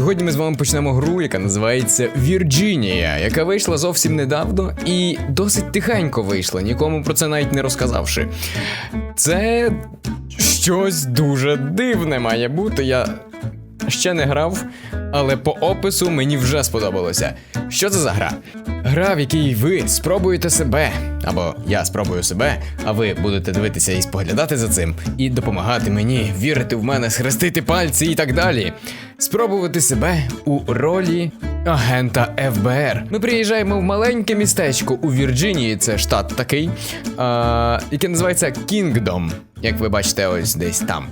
Сьогодні ми з вами почнемо гру, яка називається Вірджинія, яка вийшла зовсім недавно і досить тихенько вийшла, нікому про це навіть не розказавши. Це щось дуже дивне має бути. Я ще не грав, але по опису мені вже сподобалося. Що це за гра? Гра, в якій ви спробуєте себе, або я спробую себе, а ви будете дивитися і споглядати за цим, і допомагати мені вірити в мене, схрестити пальці і так далі. Спробувати себе у ролі агента ФБР. Ми приїжджаємо в маленьке містечко у Вірджинії, це штат такий, а, яке називається Кінгдом. Як ви бачите, ось десь там,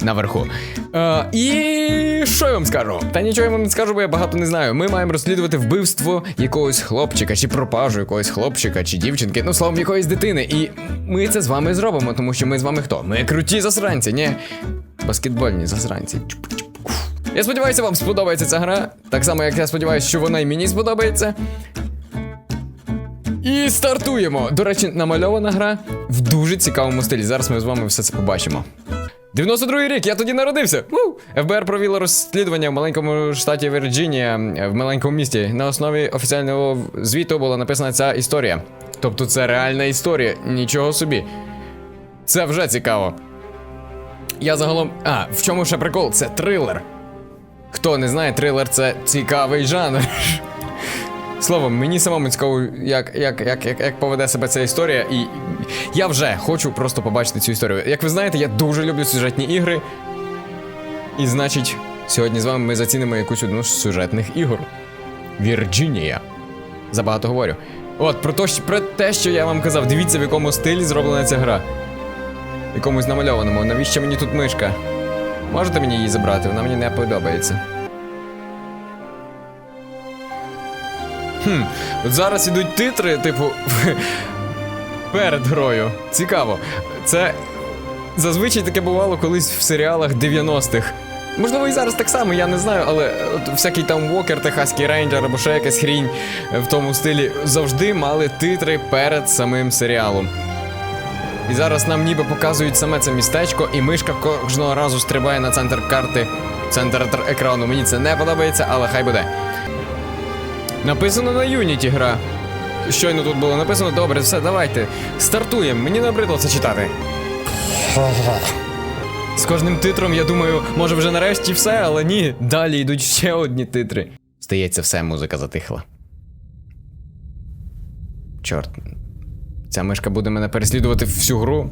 наверху. А, і що я вам скажу? Та нічого я вам не скажу, бо я багато не знаю. Ми маємо розслідувати вбивство якогось хлопчика, чи пропажу якогось хлопчика, чи дівчинки, ну словом, якоїсь дитини. І ми це з вами зробимо, тому що ми з вами хто? Ми круті засранці, ні? Баскетбольні засранці. Я сподіваюся, вам сподобається ця гра. Так само, як я сподіваюся, що вона і мені сподобається. І стартуємо. До речі, намальована гра в дуже цікавому стилі. Зараз ми з вами все це побачимо. 92-й рік, я тоді народився. У! ФБР провіло розслідування в маленькому штаті Вірджинія, в маленькому місті. На основі офіціального звіту була написана ця історія. Тобто це реальна історія, нічого собі. Це вже цікаво. Я загалом. А, в чому ще прикол? Це трилер. Хто не знає, трилер це цікавий жанр. Словом, мені самому цікаво, як, як, як, як, як поведе себе ця історія, і я вже хочу просто побачити цю історію. Як ви знаєте, я дуже люблю сюжетні ігри. І значить, сьогодні з вами ми зацінимо якусь одну з сюжетних ігор. Вірджинія. Забагато говорю. От, про, то, про те, що я вам казав, дивіться, в якому стилі зроблена ця гра. Якомусь намальованому. Навіщо мені тут мишка? Можете мені її забрати? Вона мені не подобається. Хм, от зараз ідуть титри, типу, перед грою. Цікаво. Це зазвичай таке бувало колись в серіалах 90-х. Можливо, і зараз так само, я не знаю, але от всякий там Вокер, Техаський рейнджер або ще якась хрінь в тому стилі завжди мали титри перед самим серіалом. І зараз нам ніби показують саме це містечко, і мишка кожного разу стрибає на центр карти, центр екрану. Мені це не подобається, але хай буде. Написано на Unity гра. Щойно тут було написано, добре, все, давайте. Стартуємо. Мені набридло це читати. З кожним титром, я думаю, може вже нарешті все, але ні. Далі йдуть ще одні титри. Здається, все, музика затихла. Чорт. Ця мишка буде мене переслідувати всю гру.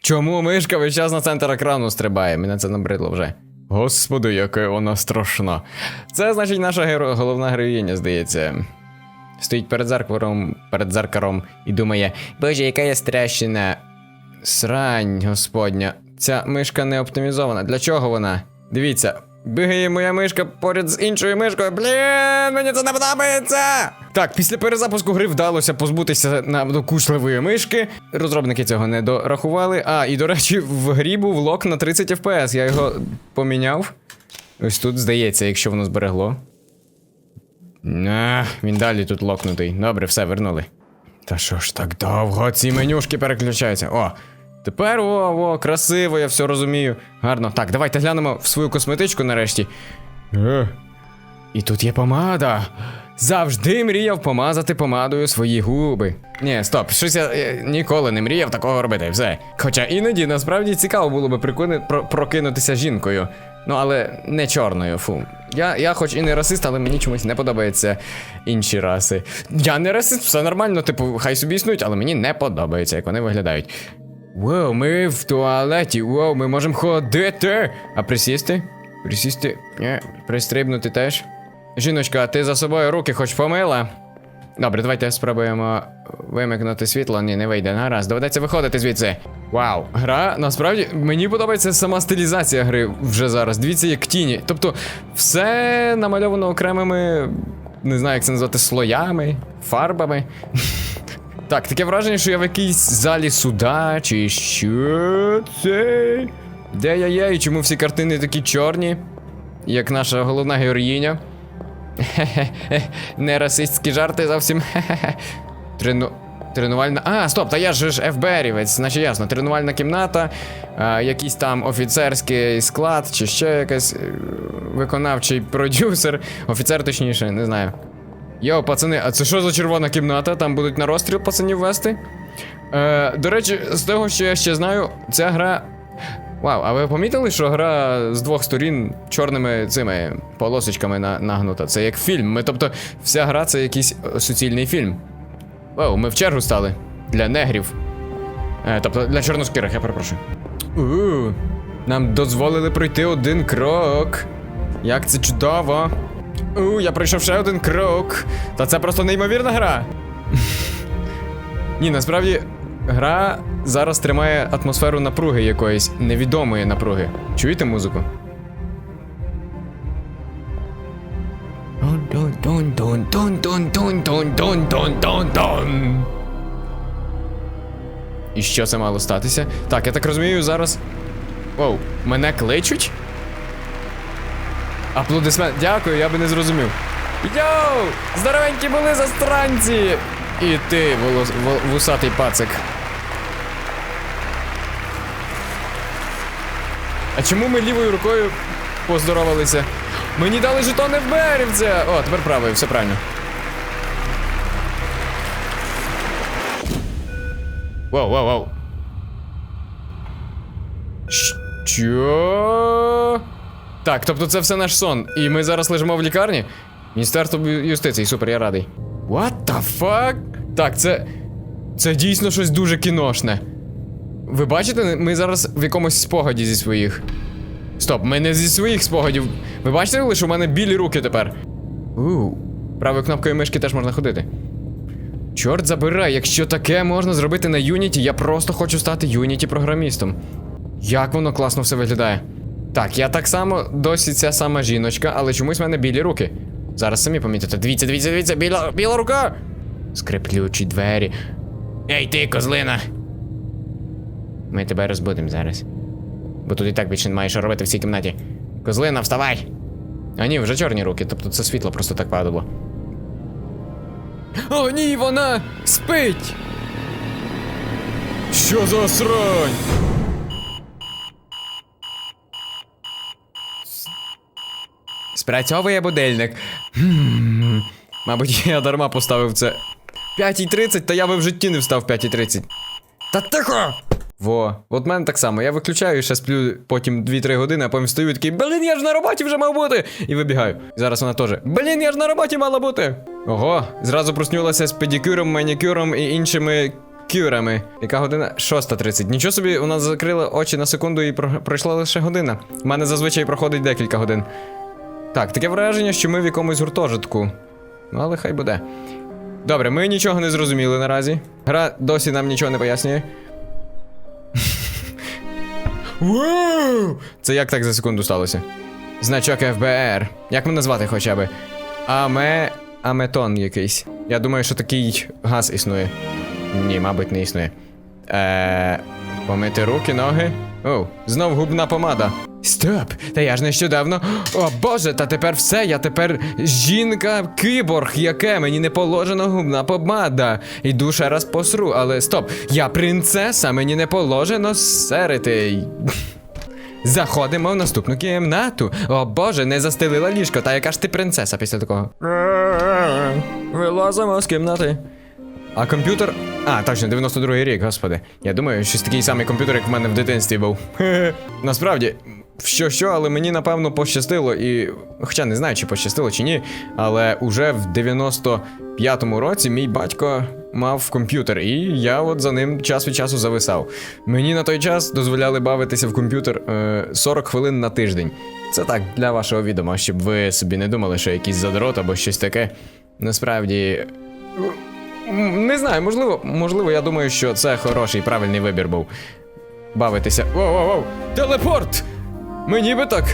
Чому мишка весь час на центр екрану стрибає? Мене це набридло вже. Господи, яке вона страшна. Це значить наша геро... головна героїня, здається. Стоїть перед зеркалом, перед зеркалом і думає: Боже, яка я страшна. Срань, господня. Ця мишка не оптимізована. Для чого вона? Дивіться, бігає моя мишка поряд з іншою мишкою. Блін, мені це не подобається. Так, після перезапуску гри вдалося позбутися надокучливої мишки. Розробники цього не дорахували. А, і до речі, в грі був лок на 30 FPS. Я його поміняв. Ось тут здається, якщо воно зберегло. На, він далі тут локнутий. Добре, все, вернули. Та що ж так довго ці менюшки переключаються? О, тепер о, о, красиво, я все розумію. Гарно. Так, давайте глянемо в свою косметичку нарешті. Е. І тут є помада. Завжди мріяв помазати помадою свої губи. Ні, стоп, щось я, е, ніколи не мріяв такого робити. Все. Хоча іноді насправді цікаво було би прикуни, про, прокинутися жінкою. Ну, але не чорною, фу. Я, я хоч і не расист, але мені чомусь не подобаються інші раси. Я не расист, все нормально, типу, хай собі існують, але мені не подобається, як вони виглядають. Воу, ми в туалеті, воу, ми можемо ходити. А присісти? Присісти? Ні, пристрибнути теж. Жіночка, ти за собою руки хоч помила? Добре, давайте спробуємо вимикнути світло. Ні, не вийде. Гаразд, доведеться виходити звідси. Вау, гра насправді мені подобається сама стилізація гри вже зараз. Дивіться, як тіні. Тобто, все намальовано окремими, не знаю, як це назвати, слоями, фарбами. Так, таке враження, що я в якійсь залі суда, чи що це? Де я є і чому всі картини такі чорні, як наша головна героїня? Хе-хе-хе, не расистські жарти зовсім. Трену... Тренувальна. А, стоп, та я же ж ФБРівець, значить ясно. Тренувальна кімната, а, якийсь там офіцерський склад, чи ще якийсь е, виконавчий продюсер. Офіцер, точніше, не знаю. Йо, пацани, а це що за червона кімната? Там будуть на розстріл пацанів вести? Е, до речі, з того, що я ще знаю, ця гра. Вау, а ви помітили, що гра з двох сторін чорними цими полосочками на, нагнута? Це як фільм. Ми, тобто, вся гра це якийсь е, суцільний фільм. Вау, ми в чергу стали для негрів. Е, тобто для чорноскірих, я перепрошую. У, нам дозволили пройти один крок. Як це чудово. У, я пройшов ще один крок. Та це просто неймовірна гра. Ні, насправді, гра зараз тримає атмосферу напруги якоїсь невідомої напруги. Чуєте музику? І що це мало статися? Так, я так розумію, зараз. Оу, мене кличуть? Аплодисмент. Дякую, я би не зрозумів. Йоу! Здоровенькі були застранці! І ти, волос... вол- вусатий пацик. А чому ми лівою рукою поздоровалися? Мені дали жетон ФБРівця! О, тепер правою, все правильно. Вау, вау, вау. Що? Так, тобто це все наш сон. І ми зараз лежимо в лікарні? Міністерство юстиції, супер, я радий. What the fuck? Так, це. Це дійсно щось дуже кіношне. Ви бачите, ми зараз в якомусь спогаді зі своїх. Стоп, ми не зі своїх спогадів. Ви бачите лише у мене білі руки тепер. У, правою кнопкою мишки теж можна ходити. Чорт забирай, якщо таке можна зробити на Unity, я просто хочу стати Unity програмістом. Як воно класно все виглядає. Так, я так само досі ця сама жіночка, але чомусь в мене білі руки. Зараз самі помітите. Дивіться, дивіться, дивіться, біла, біла рука! Скриплючі двері. Ей, ти, козлина! Ми тебе розбудимо зараз. Бо тут і так більше немає що робити в цій кімнаті. Козлина, вставай! А ні, вже чорні руки, тобто це світло просто так падало. О, ні, вона спить! Що за срань? Спрацьовує будильник. Хм, Мабуть, я дарма поставив це. 5.30, та я би в житті не встав 5.30. Та тихо! Во, от мене так само. Я виключаю, і ще сплю потім 2-3 години, а потім встаю і такий, блін, я ж на роботі вже мав бути! І вибігаю. Зараз вона теж. Блін, я ж на роботі мала бути. Ого, зразу проснулася з педикюром, манікюром і іншими кюрами. Яка година? 6.30. Нічого собі, вона закрила очі на секунду і пройшла лише година. У мене зазвичай проходить декілька годин. Так, таке враження, що ми в якомусь гуртожитку. Ну, але хай буде. Добре, ми нічого не зрозуміли наразі. Гра досі нам нічого не пояснює. Це як так за секунду сталося? Значок ФБР. Як мене звати хоча би? Аме. Аметон якийсь. Я думаю, що такий газ існує. Ні, мабуть, не існує. Е. Помити руки, ноги. Оу, знов губна помада. Стоп! Та я ж нещодавно. О боже, та тепер все, я тепер жінка киборг, яке мені не положена губна помада. Іду ще раз посру, але стоп, я принцеса, мені не положено серити. Заходимо в наступну кімнату. О боже, не застелила ліжко, та яка ж ти принцеса після такого. Вилазимо з кімнати. А комп'ютер. А, точно, 92-й рік, господи. Я думаю, щось такий самий комп'ютер, як в мене в дитинстві був. Насправді, що що, але мені напевно пощастило, і. Хоча не знаю, чи пощастило, чи ні. Але уже в 95-му році мій батько мав комп'ютер, і я от за ним час від часу зависав. Мені на той час дозволяли бавитися в комп'ютер е, 40 хвилин на тиждень. Це так, для вашого відома, щоб ви собі не думали, що якийсь задрот або щось таке. Насправді. Не знаю, можливо, можливо, я думаю, що це хороший правильний вибір був. Бавитися. Воу-воу-воу! Телепорт! Мені би так.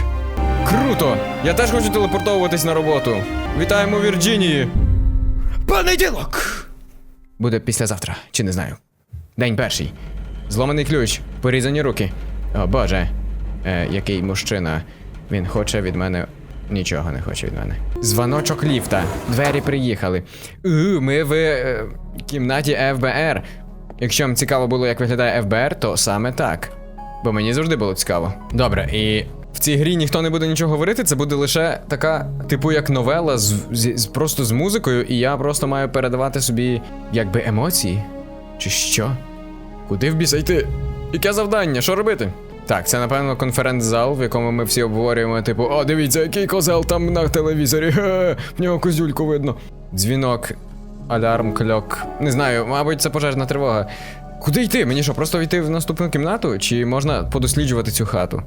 Круто! Я теж хочу телепортовуватись на роботу. Вітаємо Вірджинії! Понеділок! Буде післязавтра, чи не знаю. День перший. Зломаний ключ, порізані руки. О боже. Е, який мужчина. Він хоче від мене Нічого не хоче від мене. Дзвоночок ліфта. Двері приїхали. У, ми в е, кімнаті ФБР. Якщо вам цікаво було, як виглядає ФБР, то саме так. Бо мені завжди було цікаво. Добре, і в цій грі ніхто не буде нічого говорити, це буде лише така, типу, як новела, з, з, просто з музикою, і я просто маю передавати собі якби емоції. Чи що? Куди в біса йти? Яке завдання? Що робити? Так, це напевно конференц-зал, в якому ми всі обговорюємо, типу, о, дивіться, який козел там на телевізорі. Ге, в нього козюльку видно. Дзвінок, алярм, кльок. Не знаю, мабуть, це пожежна тривога. Куди йти? Мені що, просто йти в наступну кімнату? Чи можна подосліджувати цю хату?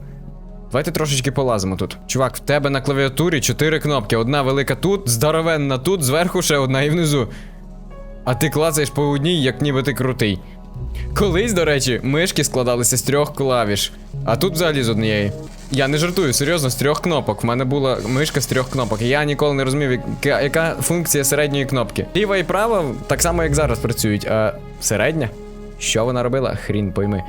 Давайте трошечки полазимо тут. Чувак, в тебе на клавіатурі чотири кнопки. Одна велика тут, здоровенна тут, зверху ще одна і внизу. А ти клацаєш по одній, як ніби ти крутий. Колись, до речі, мишки складалися з трьох клавіш, а тут взагалі з однієї. Я не жартую, серйозно, з трьох кнопок. В мене була мишка з трьох кнопок. Я ніколи не розумів, яка, яка функція середньої кнопки. Ліва і права так само, як зараз працюють, а середня? Що вона робила? Хрін пойми.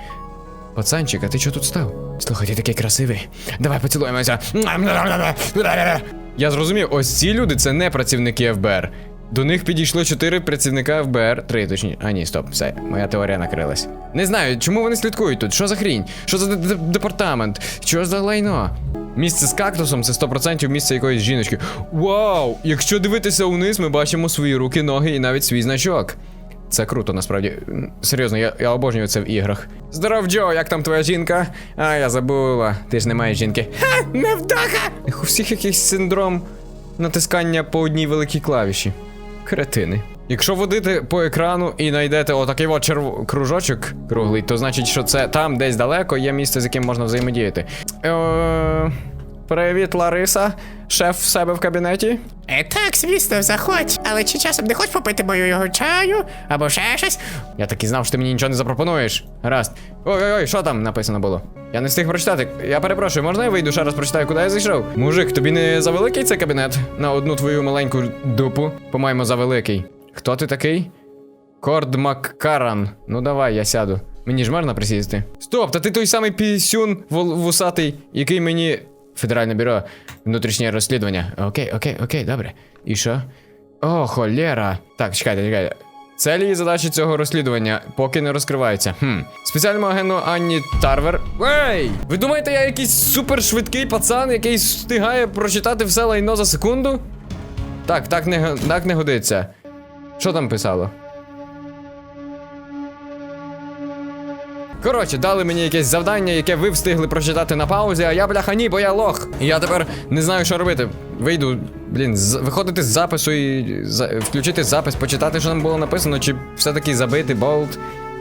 Пацанчик, а ти чого тут став? Слухай, ти такий красивий. Давай поцілуємося. Я зрозумів, ось ці люди це не працівники ФБР. До них підійшло чотири працівника ФБР. Три точні. А ні, стоп, все, моя теорія накрилась. Не знаю, чому вони слідкують тут? Що за хрінь? Що за департамент? Що за лайно? Місце з кактусом це 100% місце якоїсь жіночки. Вау! Якщо дивитися вниз, ми бачимо свої руки, ноги і навіть свій значок. Це круто, насправді. Серйозно, я, я обожнюю це в іграх. Здоров, Джо, як там твоя жінка? А, я забула. Ти ж не маєш жінки. Ха! Невдаха! У всіх якийсь синдром натискання по одній великій клавіші. Кретини. Якщо водити по екрану і знайдете отакий от черв... кружочок круглий, то значить, що це там десь далеко є місце, з яким можна взаємодіяти. Е... Привіт, Лариса. Шеф в себе в кабінеті. Е, так, звісно, заходь. Але чи часом не хочеш попити мою його чаю або ще щось? Я так і знав, що ти мені нічого не запропонуєш. Гаразд. Ой-ой-ой, що там написано було? Я не встиг прочитати. Я перепрошую, можна я вийду ще раз прочитаю, куди я зайшов? Мужик, тобі не завеликий цей кабінет? На одну твою маленьку дупу. По-моєму, завеликий. Хто ти такий? Корд Маккаран. Ну давай, я сяду. Мені ж можна присісти? Стоп, та ти той самий пісюн вусатий, який мені. Федеральне бюро внутрішнє розслідування. Окей, окей, окей, добре. І що? О, холєра. Так, чекайте, чекайте. Целі і задачі цього розслідування поки не розкриваються. Хм. Спеціальному агенту Анні Тарвер. Ей! Ви думаєте, я якийсь супершвидкий пацан, який встигає прочитати все лайно за секунду? Так, так не, так не годиться. Що там писало? Коротше, дали мені якесь завдання, яке ви встигли прочитати на паузі, а я бляха ні, бо я лох. І я тепер не знаю, що робити. Вийду, блін, з- виходити з запису і за- включити запис, почитати, що там було написано, чи все-таки забити болт.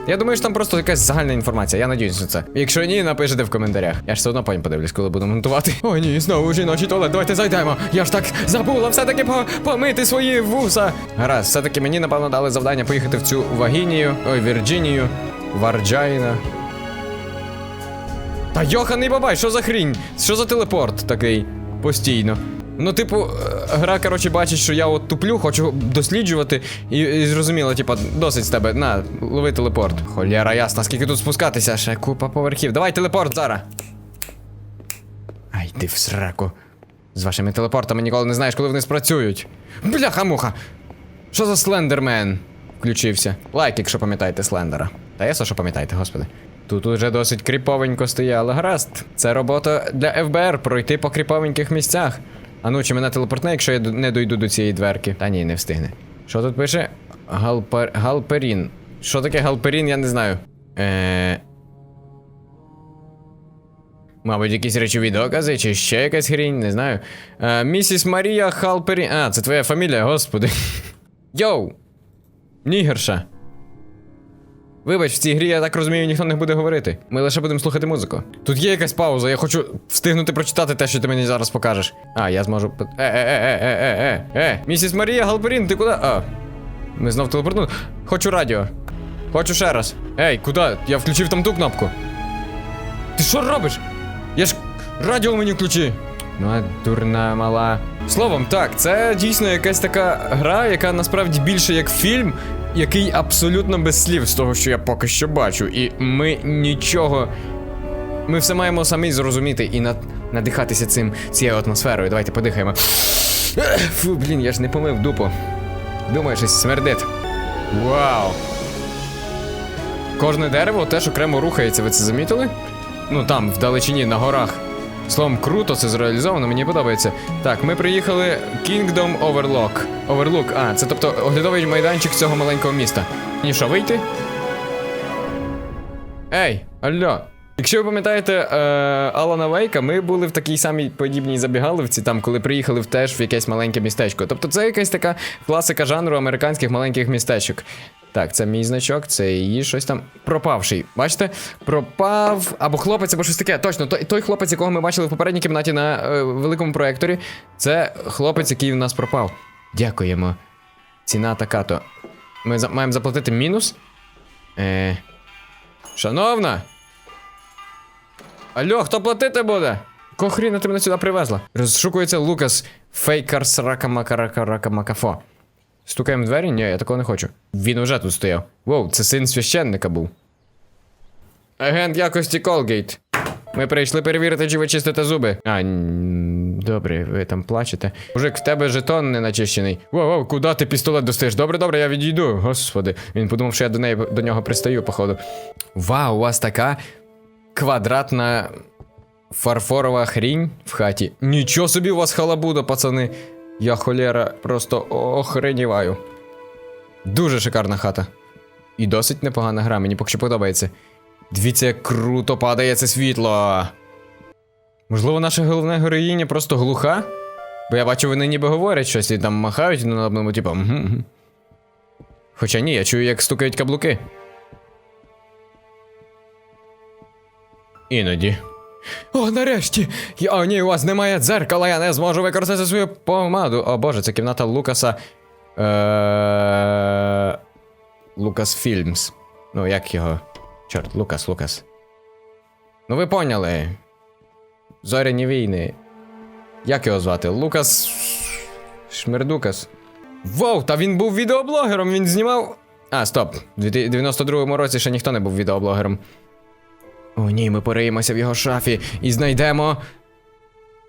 Я думаю, що там просто якась загальна інформація, я надіюсь на це. Якщо ні, напишете в коментарях. Я ж все одно потім подивлюсь, коли буду монтувати. О, ні, знову жіночий туалет, давайте зайдемо. Я ж так забула все-таки по помити свої вуса. Гаразд, все-таки мені, напевно, дали завдання поїхати в цю Вагінію, ой, Вірджинію, Варджайна. Та йоханий бабай, що за хрінь? Що за телепорт такий постійно? Ну, типу, е, гра, коротше, бачить, що я от туплю, хочу досліджувати, і, і зрозуміло, типа, досить з тебе. На, лови телепорт. Холєра ясна, скільки тут спускатися, ще купа поверхів. Давай телепорт зараз. Ай, йди в сраку. З вашими телепортами ніколи не знаєш, коли вони спрацюють. Бляха-муха! Що за слендермен? Включився. Лайк, якщо пам'ятаєте слендера. Та ясно, що пам'ятаєте, господи. Тут уже досить кріповенько стояло. Гаразд. Це робота для ФБР пройти по кріповеньких місцях. А ну, чи мене телепортне, якщо я не дойду до цієї дверки? Та ні, не встигне. Що тут пише? Галпер... Галперін. Що таке галперін, я не знаю. Е... Мабуть, якісь речові докази, чи ще якась хрінь, не знаю. Е, місіс Марія Халперін. А, це твоя фамілія, господи. Йоу! Нігерша. Вибач, в цій грі, я так розумію, ніхто не буде говорити. Ми лише будемо слухати музику. Тут є якась пауза, я хочу встигнути прочитати те, що ти мені зараз покажеш. А, я зможу. Е, е, е, е, е, е, е, е. Місіс Марія Галперін, ти куди? А. Ми знов телепортнули. Хочу радіо. Хочу ще раз. Ей, куди? Я включив там ту кнопку. Ти що робиш? Я ж радіо мені включи. Ну, а дурна мала. Словом, так, це дійсно якась така гра, яка насправді більше як фільм, який абсолютно без слів з того, що я поки що бачу. І ми нічого. Ми все маємо самі зрозуміти і на надихатися цим цією атмосферою. Давайте подихаємо. Фу, блін, я ж не помив дупу. Думаю, щось смердить. Вау! Кожне дерево теж окремо рухається, ви це замітили? Ну там, вдалечині, на горах. Словом, круто це зреалізовано, мені подобається. Так, ми приїхали Kingdom Overlook. Overlook, а, це тобто оглядовий майданчик цього маленького міста. І що, вийти? Ей, алло. Якщо ви пам'ятаєте е, Алана Вейка, ми були в такій самій подібній забігаливці, там, коли приїхали в теж в якесь маленьке містечко. Тобто це якась така класика жанру американських маленьких містечок. Так, це мій значок, це її щось там. Пропавший. Бачите? Пропав. Або хлопець, або щось таке. Точно, той, той хлопець, якого ми бачили в попередній кімнаті на е, великому проекторі, це хлопець, який в нас пропав. Дякуємо. Ціна така то. Ми за- маємо заплатити мінус. Е. Шановна! Алло, хто платити буде? Кого хріна ти мене сюди привезла? Розшукується Лукас Фейкарс Ракамакаракаракамакафо. Стукаємо в двері? Ні, я такого не хочу. Він уже тут стояв. Воу, це син священника був. Агент якості Колгейт. Ми прийшли перевірити, чи ви чистите зуби. А, добре, ви там плачете. Мужик, в тебе жетон не начищений. Воу, воу, куди ти пістолет достаєш? Добре, добре, я відійду. Господи. Він подумав, що я до неї до нього пристаю, походу. Вау, у вас така квадратна фарфорова хрінь в хаті. Нічого собі у вас халабуда, пацани. Я холєра просто охреніваю. Дуже шикарна хата. І досить непогана гра, мені поки що подобається. Дивіться, як круто падає це світло. Можливо, наша головна героїня просто глуха? Бо я бачу, вони ніби говорять щось і там махають на одному, типу. Хоча ні, я чую, як стукають каблуки. Іноді. О, нарешті! О, ні, у вас немає дзеркала, я не зможу використати свою помаду. О боже, це кімната Лукаса. Е... Лукас Фільмс. Ну, як його? Чорт, Лукас, Лукас. Ну, ви поняли. Зоряні війни. Як його звати? Лукас. Шмердукас. Воу, та він був відеоблогером, він знімав. А, стоп. У 92-му році ще ніхто не був відеоблогером. О, ні, ми пориємося в його шафі і знайдемо.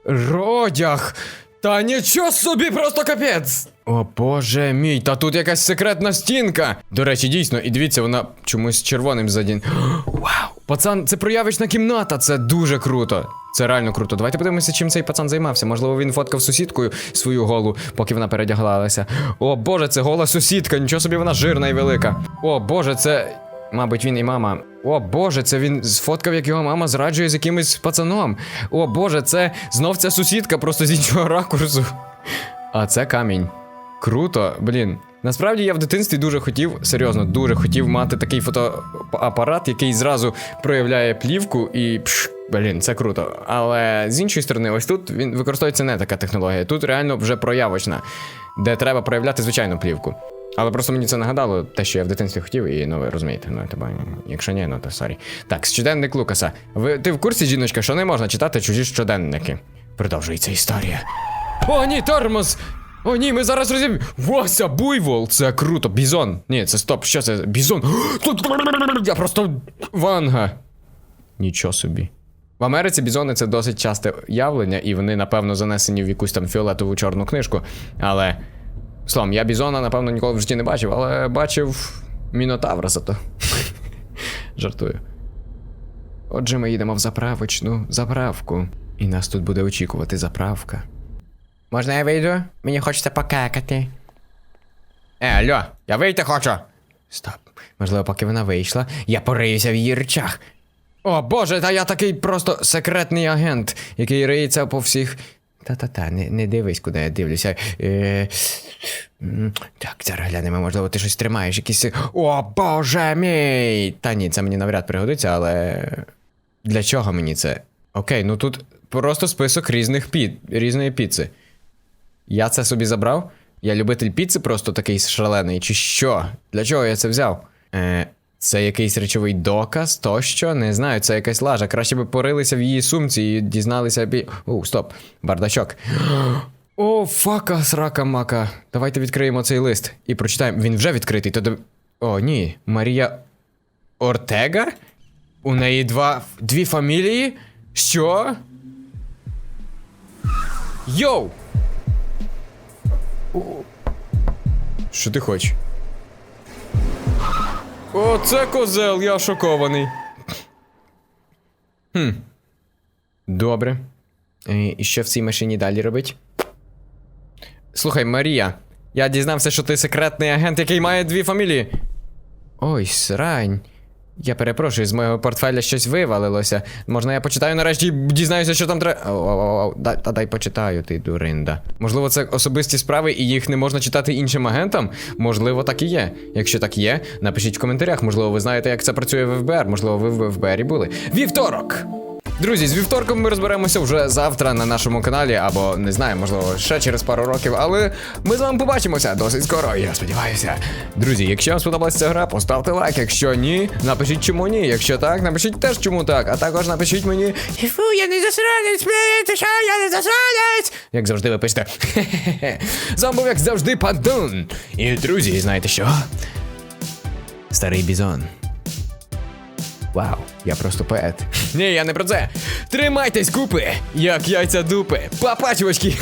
Родяг! Та нічого собі, просто капець! О боже мій, та тут якась секретна стінка. До речі, дійсно, і дивіться, вона чомусь червоним задін. Вау! Пацан, це проявочна кімната, це дуже круто. Це реально круто. Давайте подивимося, чим цей пацан займався. Можливо, він фоткав сусідкою свою голу, поки вона передягалася. О боже, це гола сусідка, нічого собі вона жирна і велика. О боже, це. Мабуть, він і мама. О боже, це він сфоткав, як його мама зраджує з якимось пацаном. О боже, це знов ця сусідка, просто з іншого ракурсу. А це камінь. Круто, блін. Насправді я в дитинстві дуже хотів, серйозно, дуже хотів мати такий фотоапарат, який зразу проявляє плівку і пш, блін, це круто. Але з іншої сторони, ось тут він використовується не така технологія. Тут реально вже проявочна, де треба проявляти звичайну плівку. Але просто мені це нагадало те, що я в дитинстві хотів, і ну ви розумієте, ну тебе, якщо ні, ну то сорі. Так, щоденник Лукаса. Ви ти в курсі, жіночка, що не можна читати чужі щоденники? Продовжується історія. О, ні, тормоз! О, ні, ми зараз розіб'ємо. Вася, буйвол! Це круто. Бізон. Ні, це стоп, що це? Бізон. Я просто ванга. Нічого собі. В Америці бізони це досить часте явлення, і вони, напевно, занесені в якусь там фіолетову чорну книжку. Але. Словом, я бізона, напевно, ніколи в житті не бачив, але бачив мінотавра зато. Жартую. Отже, ми їдемо в заправочну заправку. І нас тут буде очікувати заправка. Можна я вийду? Мені хочеться покакати. Е, алло, я вийти хочу. Стоп. Можливо, поки вона вийшла, я пориюся в її речах. О боже, та я такий просто секретний агент, який риється по всіх. Та-та-та, не, не дивись, куди я дивлюся. Е, так, зараз глянемо, можливо, ти щось тримаєш, якісь. О, боже мій! Та ні, це мені навряд пригодиться, але. Для чого мені це? Окей, ну тут просто список різних піт, різної піци. Я це собі забрав? Я любитель піци просто такий шалений, чи що? Для чого я це взяв? Е, це якийсь речовий доказ, тощо, не знаю, це якась лажа. Краще би порилися в її сумці і дізналися бі. О, стоп, бардачок. О, фака, срака мака. Давайте відкриємо цей лист і прочитаємо. Він вже відкритий, то. О, ні. Марія Ортега? У неї два. дві фамілії? Що? Йоу! Що ти хочеш? О, це козел, я шокований. Хм. Добре. Е, І що в цій машині далі робить? Слухай, Марія, я дізнався, що ти секретний агент, який має дві фамілії. Ой, срань. Я перепрошую, з моєго портфеля щось вивалилося. Можна я почитаю нарешті дізнаюся, що там треба. О, дай, та дай почитаю, ти дуринда. Можливо, це особисті справи і їх не можна читати іншим агентам? Можливо, так і є. Якщо так є, напишіть в коментарях. Можливо, ви знаєте, як це працює в ФБР. Можливо, ви в ФБРі були. Вівторок! Друзі, з вівторком ми розберемося вже завтра на нашому каналі, або не знаю, можливо, ще через пару років, але ми з вами побачимося досить скоро, я сподіваюся. Друзі, якщо вам сподобалася ця гра, поставте лайк. Якщо ні, напишіть чому ні. Якщо так, напишіть теж чому так. А також напишіть мені, Фу, я не засранець, ти що, я не засранець! як завжди ви пишете. «Хе-хе-хе». З вами був, як завжди, Падун. І друзі, знаєте що? Старий бізон. Вау, я просто поет. Ні, я не про це. Тримайтесь, купи, як яйця дупи. Папа, чувачки.